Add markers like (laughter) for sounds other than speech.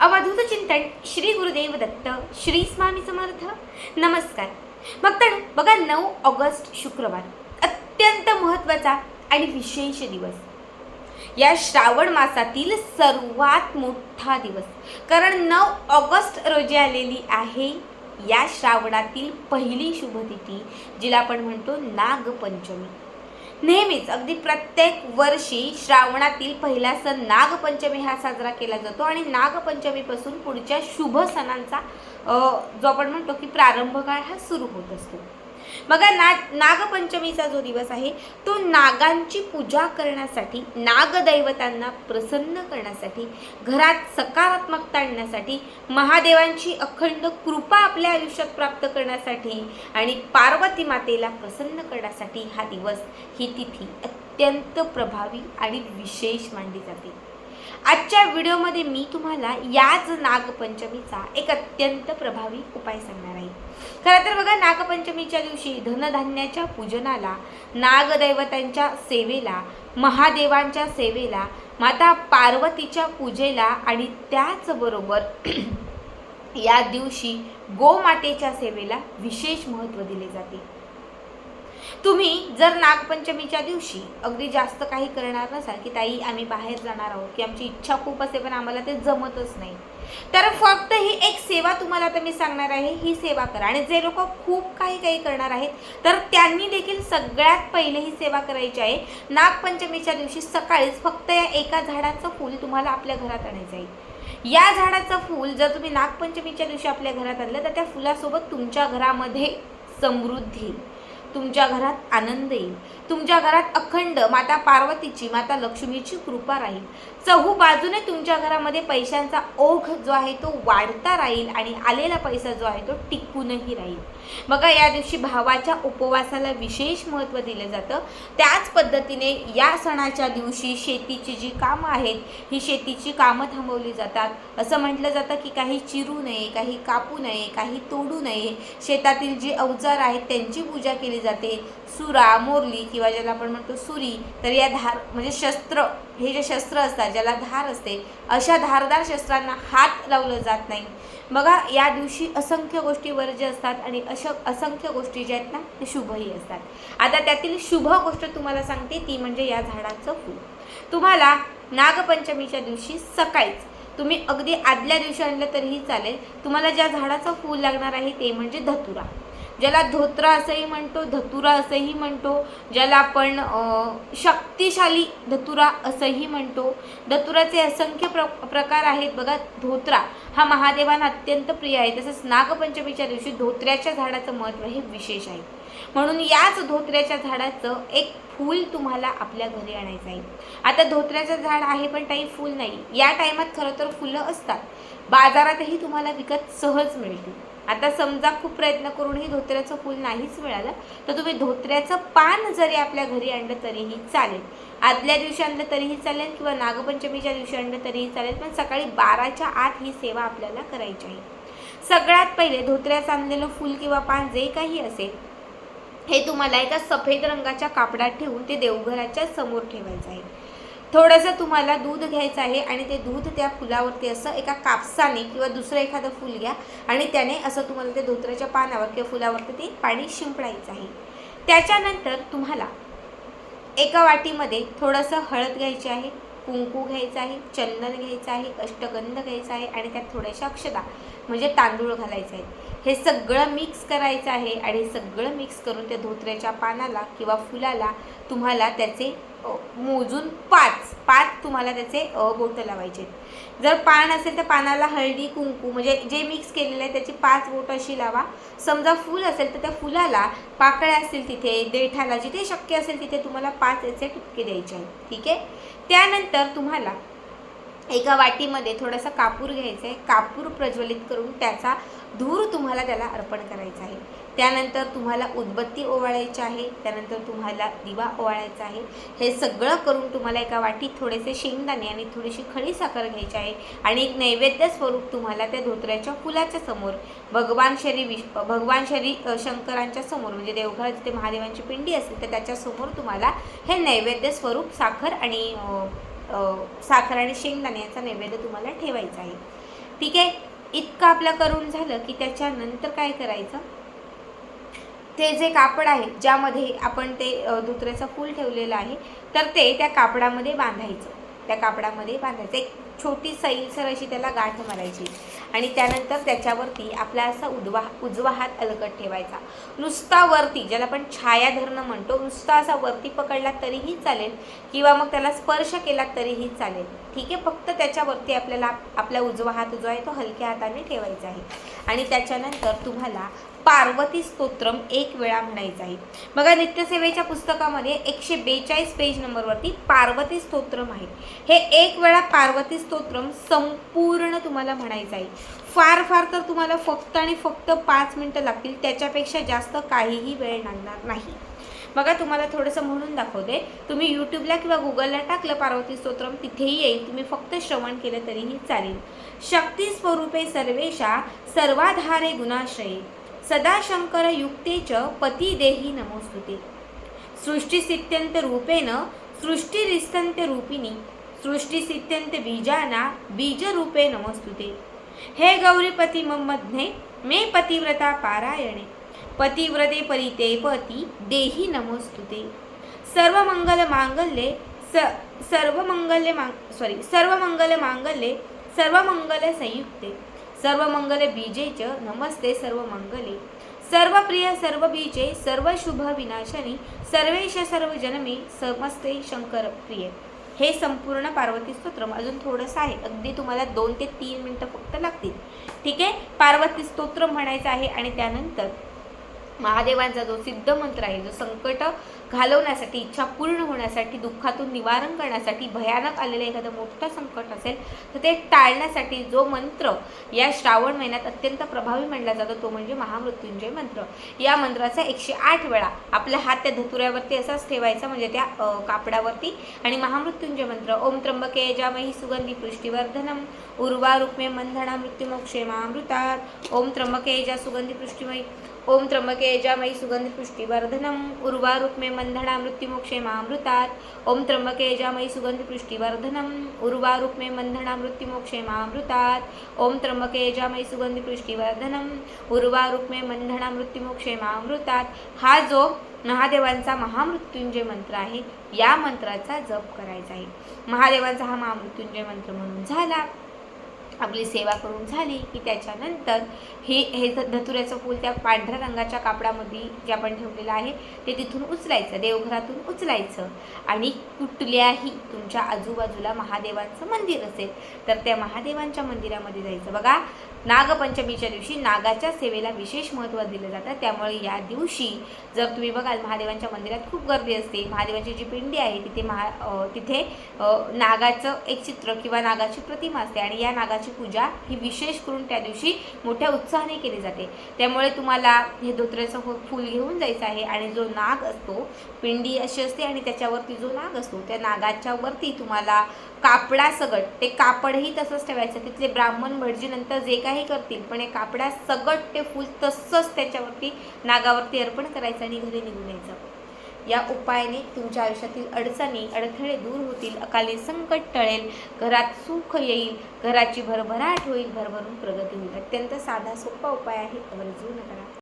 अवधूत चिंतन श्री गुरुदेव दत्त श्री स्वामी समर्थ. नमस्कार. भक्तांनो बघा नऊ ऑगस्ट शुक्रवार. अत्यंत महत्त्वाचा आणि विशेष दिवस. या श्रावण मासातील सर्वात मोठा दिवस. कारण नऊ ऑगस्ट रोजी आलेली आहे या श्रावणातील पहिली शुभतिथी जिला आपण म्हणतो नागपंचमी. नेहमीच अगदी प्रत्येक वर्षी श्रावणातील पहिला सण नागपंचमी हा साजरा केला जातो आणि नागपंचमीपासून पुढच्या शुभ सणांचा जो आपण म्हणतो की प्रारंभ काळ हा सुरू होत असतो. बघा ना नागपंचमीचा जो दिवस आहे तो नागांची पूजा करण्यासाठी नागदैवतांना प्रसन्न करण्यासाठी घरात सकारात्मकता आणण्यासाठी महादेवांची अखंड कृपा आपल्या आयुष्यात प्राप्त करण्यासाठी आणि पार्वती मातेला प्रसन्न करण्यासाठी हा दिवस ही तिथी अत्यंत प्रभावी आणि विशेष मानली जाते. आजच्या व्हिडिओमध्ये मी तुम्हाला याच नागपंचमीचा एक अत्यंत प्रभावी उपाय सांगणार आहे. खरं तर बघा नागपंचमीच्या दिवशी धनधान्याच्या पूजनाला नागदैवतांच्या सेवेला महादेवांच्या सेवेला माता पार्वतीच्या पूजेला आणि त्याचबरोबर (clears throat) या दिवशी गोमातेच्या सेवेला विशेष महत्त्व दिले जाते. तुम्ही जर नागपंचमीच्या दिवशी अगदी जास्त काही करणार नसाल की ताई आम्ही बाहेर जाणार आहोत की आमची इच्छा खूप असे पण आम्हाला ते जमतच नाही. तर फक्त ही एक सेवा तुम्हाला आता मी सांगणार आहे ही सेवा करा. आणि जे लोक खूप काही काही करणार आहेत तर त्यांनी देखील सगळ्यात पहिले ही सेवा करायची आहे. नागपंचमीच्या दिवशी सकाळीच फक्त या एका झाडाचं फूल तुम्हाला आपल्या घरात आणायचं आहे. या झाडाचं फूल जर तुम्ही नागपंचमीच्या दिवशी आपल्या घरात आणलं तर त्या फुलासोबत तुमच्या घरामध्ये समृद्धी. येईल. तुमच्या घरात आनंद येईल. तुमच्या घरात अखंड माता पार्वतीची माता लक्ष्मीची कृपा राहील. चहू बाजूने तुमच्या घरामध्ये पैशांचा ओघ जो आहे तो वाढता राहील आणि आलेला पैसा जो आहे तो टिकूनही राहील. बघा या दिवशी भावाच्या उपवासाला विशेष महत्त्व दिलं जातं. त्याच पद्धतीने या सणाच्या दिवशी शेतीची जी कामं आहेत ही शेतीची कामं थांबवली जातात. असं म्हटलं जातं की काही चिरू नये काही कापू नये काही तोडू नये. शेतातील जी अवजार आहेत त्यांची पूजा केली जाते. सुरा मोरली किंवा ज्याला आपण म्हणतो सुरी तर या धार म्हणजे शस्त्र हे जे शस्त्र असतात ज्याला धार असते अशा धारदार शस्त्रांना हात लावलं जात नाही. बघा या दिवशी असंख्य गोष्टी वर्ज्य असतात आणि अश असंख्य गोष्टी ज्या आहेत ना ते शुभही असतात. आता त्यातील शुभ गोष्ट तुम्हाला सांगते ती म्हणजे या झाडाचं फूल. तुम्हाला नागपंचमीच्या दिवशी सकाळीच तुम्ही अगदी आदल्या दिवशी आणलं तरीही चालेल तुम्हाला ज्या झाडाचं फूल लागणार आहे ते म्हणजे धतुरा. ज्याला धोत्रा असंही म्हणतो धतुरा असंही म्हणतो ज्याला आपण शक्तिशाली धतुरा असंही म्हणतो. धतुराचे असंख्य प्र प्रकार आहेत. बघा धोत्रा हा महादेवांना अत्यंत प्रिय आहे. तसंच नागपंचमीच्या दिवशी धोत्र्याच्या झाडाचं महत्त्व हे विशेष आहे. म्हणून याच धोत्र्याच्या झाडाचं एक फूल तुम्हाला आपल्या घरी आणायचं आहे. आता धोत्र्याचं झाड आहे पण काही फूल नाही. या टायमात खरं तर फुलं असतात. बाजारातही तुम्हाला विकत सहज मिळतील. आता समजा खूप प्रयत्न करूनही धोत्र्याचं फूल नाहीच मिळालं तर तुम्ही धोत्र्याचं पान जरी आपल्या घरी आणलं तरीही चालेल. आदल्या दिवशी आणलं तरीही चालेल किंवा नागपंचमीच्या दिवशी आणलं तरीही चालेल पण सकाळी बाराच्या आत ही सेवा आपल्याला करायची आहे. सगळ्यात पहिले धोत्र्याचं आणलेलं फूल किंवा पान जे काही असेल हे तुम्हाला एका सफेद रंगाच्या कापडात ठेवून ते देवघराच्या समोर ठेवायचं आहे. थोडंसं तुम्हाला दूध घ्यायचं आहे आणि ते दूध त्या फुलावरती असं एका कापसाने किंवा दुसरं एखादं फूल घ्या आणि त्याने असं तुम्हाला ते धोत्राच्या पानावर किंवा फुलावरती ते पाणी शिंपडायचं आहे. त्याच्यानंतर तुम्हाला एका वाटीमध्ये थोडंसं हळद घ्यायची आहे कुंकू घ्यायचं आहे चंदन घ्यायचं आहे अष्टगंध घ्यायचा आहे आणि त्यात थोड्याशा अक्षता म्हणजे तांदूळ घालायचे आहेत हे सगळं मिक्स करायचं आहे आणि हे सगळं मिक्स करून त्या धोत्र्याच्या पानाला किंवा फुलाला तुम्हाला त्याचे मोजून पाच पाच तुम्हाला त्याचे बोटं लावायचे आहेत. जर पान असेल तर पानाला हळदी कुंकू म्हणजे जे मिक्स केलेलं आहे त्याची पाच बोटं अशी लावा. समजा फूल असेल तर त्या फुलाला पाकळ्या असतील तिथे देठाला जिथे शक्य असेल तिथे तुम्हाला पाच याचे टुटके द्यायचे आहेत ठीक आहे? त्यानंतर तुम्हाला एका वाटीमध्ये थोडासा कापूर घ्यायचा आहे. कापूर प्रज्वलित करून त्याचा धूर तुम्हाला त्याला अर्पण करायचा आहे. त्यानंतर तुम्हाला उदबत्ती ओवाळायची आहे त्यानंतर तुम्हाला दिवा ओवाळायचा आहे. हे सगळं करून तुम्हाला एका वाटीत थोडेसे शेंगदाणे आणि थोडीशी खडी साखर घ्यायची आहे आणि एक नैवेद्य स्वरूप तुम्हाला त्या धोत्र्याच्या फुलाच्या समोर भगवान श्री विश भगवान श्री शंकरांच्या समोर म्हणजे देवघरात जिथे महादेवांची पिंडी असेल तर त्याच्यासमोर तुम्हाला हे नैवेद्य स्वरूप साखर आणि साखर आणि शेंगदाणे याचा नैवेद्य तुम्हाला ठेवायचा आहे. ठीक आहे? इतकं आपलं करून झालं की त्याच्यानंतर काय करायचं? ते जे कापड आहे ज्यामध्ये आपण ते अ, फूल ठेवलेलं आहे तर ते त्या कापडामध्ये बांधायचं. त्या कापडामध्ये बांधायचं. एक छोटी सैलसर अशी त्याला गाठ मारायची आणि त्यानंतर त्याच्यावरती आपला असा उजवा उजवा हात अलगट ठेवायचा. नुसता वरती ज्याला आपण छाया धरणं म्हणतो नुसता असा वरती पकडला तरीही चालेल किंवा मग त्याला स्पर्श केला तरीही चालेल. ठीक आहे? फक्त त्याच्यावरती आपल्याला आपला उजवा हात जो आहे तो हलक्या हाताने ठेवायचा आहे. आणि त्याच्यानंतर तुम्हाला पार्वती स्तोत्रम एक वेळा म्हणायचं आहे. बघा नित्यसेवेच्या पुस्तकामध्ये एकशे बेचाळीस पेज नंबरवरती पार्वती स्तोत्रम आहे. हे एक वेळा पार्वती स्तोत्रम संपूर्ण तुम्हाला म्हणायचं आहे. फार फार तर तुम्हाला फक्त आणि फक्त पाच मिनटं लागतील. त्याच्यापेक्षा जास्त काहीही वेळ लागणार नाही. बघा तुम्हाला थोडंसं म्हणून दाखवते. तुम्ही यूट्यूबला किंवा गुगलला टाकलं पार्वती स्तोत्रम तिथेही येईल. तुम्ही फक्त श्रवण केलं तरीही चालेल. शक्ती स्वरूपे सर्वेशा सर्वाधारे गुणाश्रये. सदाशङ्करयुक्ते च युक्तेच पती देही नमोस्तुते. सृष्टिसित्यंत रूपेण सृष्टिरिस्तंत रूपिणी सृष्टिसित्यंत बीजाना बीजरूपे नमोस्तुते. हे गौरीपती मम्मध्ने मे पतिव्रता पारायणे पतिव्रते परिते पती देही नमोस्तुते. सर्व मंगल मांगल्ये स सर्व मंगल्य मांग सॉरी सर्व मंगल मांगल्ये सर्व मंगल संयुक्ते बीजे च नमस्ते सर्व मंगले सर्व प्रिय सर्व बीजे सर्व शुभ विनाशनी सर्वेश सर्व जनमे समस्ते शंकर प्रिय हे संपूर्ण पार्वती स्तोत्रम अजून थोडंसं आहे. अगदी तुम्हाला दोन ते तीन मिनटं फक्त लागतील. ठीक आहे? पार्वती स्तोत्र म्हणायचं आहे आणि त्यानंतर महादेवांचा जो सिद्ध मंत्र आहे जो संकट घालवण्यासाठी इच्छा पूर्ण होण्यासाठी दुःखातून निवारण करण्यासाठी भयानक आलेलं एखादं मोठं संकट असेल तर ते टाळण्यासाठी जो मंत्र या श्रावण महिन्यात अत्यंत प्रभावी मानला जातो तो म्हणजे महामृत्युंजय मंत्र. या मंत्राचा एकशे आठ वेळा आपला हात त्या धतुऱ्यावरती असाच ठेवायचा म्हणजे त्या कापडावरती. आणि महामृत्युंजय मंत्र ओम त्र्यंबके जामही सुगंधी पृष्टीवर्धनम उर्वा रुक्मे मंधना मृत्युमोक्षे महामृतात ओम त्र्यंबके जा सुगंधी पृष्टीमयी ओम त्र्यंबके यजामयी सुगंधी पुष्टिवर्धनम उर्वा रुक्मे मंधना मृत्युमोक्षे मामृतात। ओम त्र्यंबके यजामयी सुगंधी पुष्टिवर्धनम उर्वा रुक्मे मंधना मृत्युमोक्षे मामृतात। ओम त्र्यंबके यजामयी पुष्टिवर्धनम उर्वा रुक्मे मंधना मृत्युमोक्षे मामृतात। हा जो महादेवांचा महामृत्युंजय मंत्र आहे या मंत्राचा जप करायचा आहे। महादेवांचा हा महामृत्युंजय मंत्र म्हणून झाला. आपली सेवा करून झाली की त्याच्यानंतर हे हे धतुऱ्याचं फूल त्या पांढऱ्या रंगाच्या कापडामध्ये जे आपण ठेवलेलं आहे ते तिथून उचलायचं देवघरातून उचलायचं. आणि कुठल्याही तुमच्या आजूबाजूला महादेवांचं मंदिर असेल तर त्या महादेवांच्या मंदिरामध्ये जायचं. बघा नागपंचमीच्या दिवशी नागाच्या सेवेला विशेष महत्त्व दिलं जातं. त्यामुळे या दिवशी जर तुम्ही बघाल महादेवांच्या मंदिरात खूप गर्दी असते. महादेवांची जी पिंडी आहे तिथे महा तिथे नागाचं एक चित्र किंवा नागाची प्रतिमा असते. आणि या देवाची पूजा ही विशेष करून त्या दिवशी मोठ्या उत्साहाने केली जाते. त्यामुळे तुम्हाला हे धोत्र्याचं फूल घेऊन जायचं आहे आणि जो नाग असतो पिंडी अशी असते आणि त्याच्यावरती जो नाग असतो त्या नागाच्या वरती तुम्हाला कापडासगट ते कापडही तसंच ठेवायचं. तिथले ब्राह्मण भटजीनंतर जे काही करतील पण हे कापडासगट ते फूल तसंच त्याच्यावरती नागावरती अर्पण करायचं आणि घरी निघून यायचं. या उपायाने तुमच्या आयुष्यातील अडचणी अडथळे दूर होतील. अकाली संकट टळेल. घरात सुख येईल. घराची भरभराट होईल. भरभरून प्रगती होईल. अत्यंत साधा सोपा उपाय आहे. आवर्जून करा